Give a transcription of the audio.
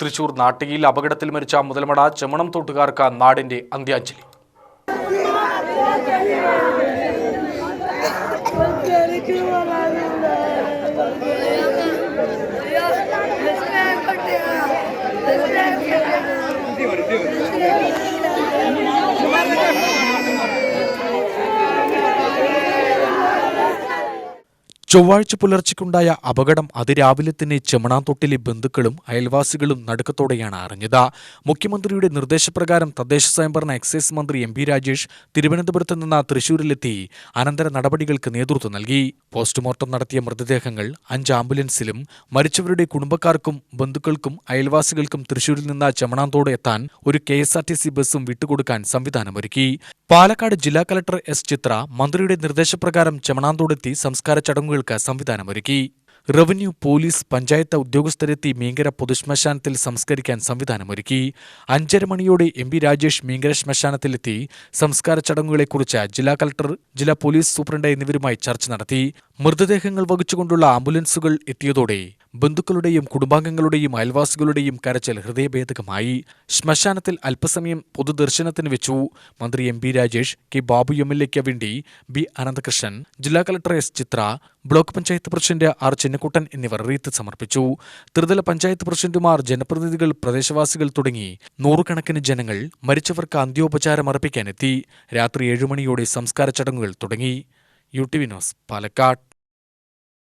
തൃശൂർ നാട്ടികയിൽ അപകടത്തിൽ മരിച്ച മുതൽമട ചെമണം തോട്ടുകാർക്ക് നാടിന്റെ അന്ത്യാഞ്ജലി. ചൊവ്വാഴ്ച പുലർച്ചയ്ക്കുണ്ടായ അപകടം അതിരാവിലെ തന്നെ ചെമണാത്തൊട്ടിലെ ബന്ധുക്കളും അയൽവാസികളും നടുക്കത്തോടെയാണ് അറിഞ്ഞത്. മുഖ്യമന്ത്രിയുടെ നിർദ്ദേശപ്രകാരം തദ്ദേശ സ്വയംഭരണ എക്സൈസ് മന്ത്രി എം പി രാജേഷ് തിരുവനന്തപുരത്ത് നിന്ന് തൃശൂരിലെത്തി. അനന്തര നടപടികൾക്ക് നേതൃത്വം നൽകി. പോസ്റ്റ്മോർട്ടം നടത്തിയ മൃതദേഹങ്ങൾ അഞ്ച് ആംബുലൻസിലും മരിച്ചവരുടെ കുടുംബക്കാർക്കും ബന്ധുക്കൾക്കും അയൽവാസികൾക്കും തൃശൂരിൽ നിന്ന് ചെമണാന്തോട് എത്താൻ ഒരു K S R T C ബസ്സും വിട്ടുകൊടുക്കാൻ സംവിധാനമൊരുക്കി. പാലക്കാട് ജില്ലാ കലക്ടർ എസ് ചിത്ര മന്ത്രിയുടെ നിർദ്ദേശപ്രകാരം ചെമണാന്തോടെത്തി സംസ്കാര ചടങ്ങുകൾക്ക് സംവിധാനമൊരുക്കി. റവന്യൂ പോലീസ് പഞ്ചായത്ത് ഉദ്യോഗസ്ഥരെത്തി മീങ്കര പൊതുശ്മശാനത്തിൽ സംസ്കരിക്കാൻ സംവിധാനമൊരുക്കി. അഞ്ചര മണിയോടെ എം പി രാജേഷ് മീങ്കര ശ്മശാനത്തിലെത്തി. സംസ്കാര ചടങ്ങുകളെക്കുറിച്ച് ജില്ലാ കലക്ടർ ജില്ലാ പോലീസ് സൂപ്രണ്ട് എന്നിവരുമായി ചർച്ച നടത്തി. മൃതദേഹങ്ങൾ വഹിച്ചുകൊണ്ടുള്ള ആംബുലൻസുകൾ എത്തിയതോടെ ബന്ധുക്കളുടെയും കുടുംബാംഗങ്ങളുടെയും അയൽവാസികളുടെയും കരച്ചിൽ ഹൃദയഭേദകമായി. ശ്മശാനത്തിൽ അല്പസമയം പൊതുദർശനത്തിന് വെച്ചു. മന്ത്രി M Rajesh K Babu M L വേണ്ടി ബി അനന്തകൃഷ്ണൻ ജില്ലാ collector S Chitra block panchayat president R Chinnakkuttan എന്നിവർ റീത്ത് സമർപ്പിച്ചു. ത്രിതല പഞ്ചായത്ത് പ്രസിഡന്റുമാർ ജനപ്രതിനിധികൾ പ്രദേശവാസികൾ തുടങ്ങി നൂറുകണക്കിന് ജനങ്ങൾ മരിച്ചവർക്ക് അന്ത്യോപചാരം അർപ്പിക്കാനെത്തി. രാത്രി ഏഴുമണിയോടെ സംസ്കാര ചടങ്ങുകൾ തുടങ്ങി. U T V news Palakkad.